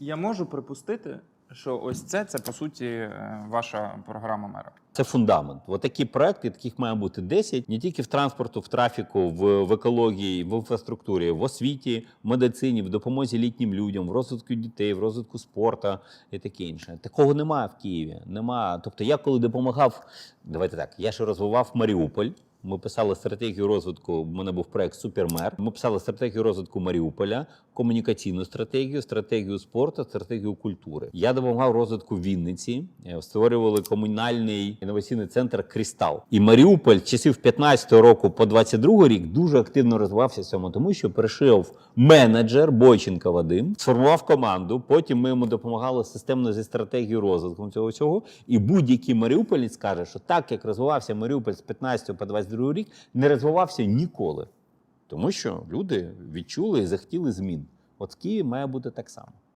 Я можу припустити, що ось це це по суті е, ваша програма мера. Це фундамент. От такі проекти, таких має бути 10, не тільки в транспорту, в трафіку, в, в екології, в інфраструктурі, в освіті, в медицині, в допомозі літнім людям, в розвитку дітей, в розвитку спорту і таке інше. Такого немає в Києві. Немає. Тобто, я коли допомагав, давайте так, я ще розвивав Маріуполь. Ми писали стратегію розвитку. У мене був проект Супермер. Ми писали стратегію розвитку Маріуполя, комунікаційну стратегію, стратегію спорту, стратегію культури. Я допомагав розвитку Вінниці. Е, Створювали комунальний інноваційний центр Крістал. І Маріуполь часів 15-го року по 22 рік дуже активно розвивався в цьому, тому що прийшов менеджер Бойченко Вадим, сформував команду. Потім ми йому допомагали системно зі стратегією розвитку цього всього. І будь-який маріуполець каже, що так як розвивався Маріуполь з 15 по 22 рік, не розвивався ніколи. Тому що люди відчули і захотіли змін. От в Києві має бути так само.